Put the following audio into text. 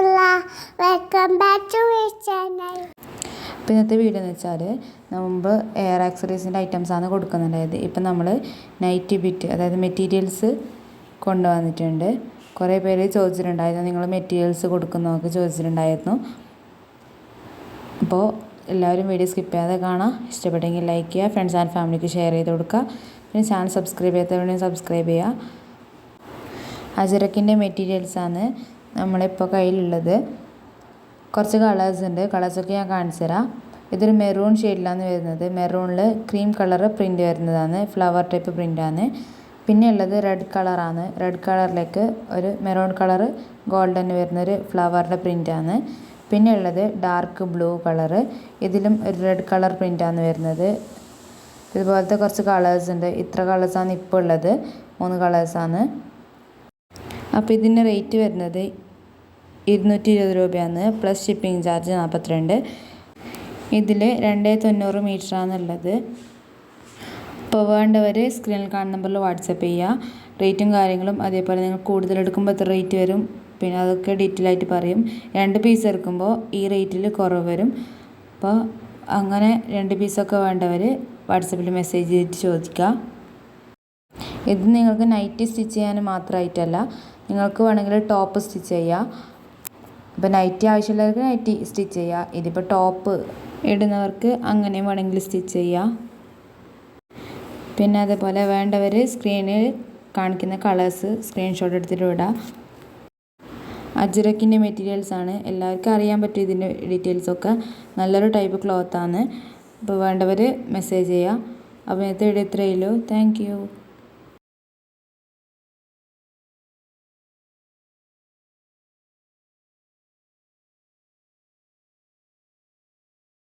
Welcome back to channel അപ്പോൾ ഇന്നത്തെ video എന്ന് വെച്ചാൽ മുമ്പ് എയർ ആക്സറീസിന്റെ ഐറ്റംസാണ് കൊടുക്കുന്നുണ്ടായത്. ഇപ്പം നമ്മൾ നൈറ്റ് ബിറ്റ് അതായത് മെറ്റീരിയൽസ് കൊണ്ടുവന്നിട്ടുണ്ട്. കുറേ പേര് ചോദിച്ചിട്ടുണ്ടായിരുന്നു നിങ്ങൾ മെറ്റീരിയൽസ് കൊടുക്കുന്നതൊക്കെ ചോദിച്ചിട്ടുണ്ടായിരുന്നു. അപ്പോൾ എല്ലാവരും വീഡിയോ സ്കിപ്പ് ചെയ്യാതെ കാണാം. ഇഷ്ടപ്പെട്ടെങ്കിൽ ലൈക്ക് ചെയ്യുക ഫ്രണ്ട്സ് ആൻഡ് ഫാമിലിക്ക് ഷെയർ ചെയ്ത് കൊടുക്കുക. പിന്നെ ചാനൽ സബ്സ്ക്രൈബ് ചെയ്യാത്തവരുണ്ടെങ്കിൽ സബ്സ്ക്രൈബ് ചെയ്യുക. അജറക്കിന്റെ മെറ്റീരിയൽസാണ് നമ്മളിപ്പോൾ കയ്യിലുള്ളത്. കുറച്ച് കളേഴ്സ് ഉണ്ട്. കളേഴ്സൊക്കെ ഞാൻ കാണിച്ചു തരാം. ഇതൊരു മെറൂൺ ഷെയ്ഡിലാണ് വരുന്നത്. മെറൂണിൽ ക്രീം കളർ പ്രിന്റ് വരുന്നതാണ്. ഫ്ലവർ ടൈപ്പ് പ്രിന്റാണ് പിന്നെ ഉള്ളത് റെഡ് കളറാണ് റെഡ് കളറിലേക്ക് ഒരു മെറൂൺ കളർ ഗോൾഡൻ വരുന്നൊരു ഫ്ലവറിന്റെ പ്രിന്റാണ് പിന്നെ ഉള്ളത് ഡാർക്ക് ബ്ലൂ കളറ് ഇതിലും ഒരു റെഡ് കളർ പ്രിന്റാണ് വരുന്നത്. ഇതുപോലത്തെ കുറച്ച് കളേഴ്സ് ഉണ്ട്. ഇത്ര കളേഴ്സാണ് ഇപ്പോൾ ഉള്ളത്. മൂന്ന് കളേഴ്സാണ് അപ്പോൾ ഇതിന്റെ റേറ്റ് വരുന്നത് ഇരുന്നൂറ്റി ഇരുപത് രൂപയാണ് പ്ലസ് ഷിപ്പിംഗ് ചാർജ് നാൽപ്പത്തിരണ്ട്. ഇതിൽ രണ്ടേ തൊണ്ണൂറ് മീറ്ററാണ് ഉള്ളത് അപ്പോൾ വേണ്ടവർ സ്ക്രീനിൽ കാണുന്ന നമ്പറിൽ വാട്സപ്പ് ചെയ്യുക റേറ്റും കാര്യങ്ങളും അതേപോലെ നിങ്ങൾ കൂടുതൽ എടുക്കുമ്പോൾ എത്ര റേറ്റ് വരും പിന്നെ അതൊക്കെ ഡീറ്റെയിൽ ആയിട്ട് പറയും. രണ്ട് പീസ് എടുക്കുമ്പോൾ ഈ റേറ്റിൽ കുറവ് വരും. അപ്പോൾ അങ്ങനെ രണ്ട് പീസൊക്കെ വേണ്ടവർ വാട്സപ്പിൽ മെസ്സേജ് ചെയ്തിട്ട് ചോദിക്കുക ഇത് നിങ്ങൾക്ക് നൈറ്റി സ്റ്റിച്ച് ചെയ്യാൻ മാത്രമായിട്ടല്ല നിങ്ങൾക്ക് വേണമെങ്കിൽ ടോപ്പ് സ്റ്റിച്ച് ചെയ്യാം. ഇപ്പോൾ നൈറ്റി ആവശ്യമുള്ളവർക്ക് നൈറ്റി സ്റ്റിച്ച് ചെയ്യുക ഇതിപ്പോൾ ടോപ്പ് ഇടുന്നവർക്ക് അങ്ങനെ വേണമെങ്കിൽ സ്റ്റിച്ച് ചെയ്യാം. പിന്നെ അതേപോലെ വേണ്ടവർ സ്ക്രീനിൽ കാണിക്കുന്ന കളേഴ്സ് സ്ക്രീൻഷോട്ട് എടുത്തിട്ട് വിടാം അജ്രക്കിന്റെ മെറ്റീരിയൽസ് ആണ്. എല്ലാവർക്കും അറിയാൻ പറ്റും ഇതിന്റെ ഡീറ്റെയിൽസൊക്കെ നല്ലൊരു ടൈപ്പ് ക്ലോത്താണ് അപ്പോൾ വേണ്ടവർ മെസ്സേജ് ചെയ്യുക അപ്പോൾ ഇത് വീഡിയോ ഇത്രയേ ഉള്ളൂ. താങ്ക്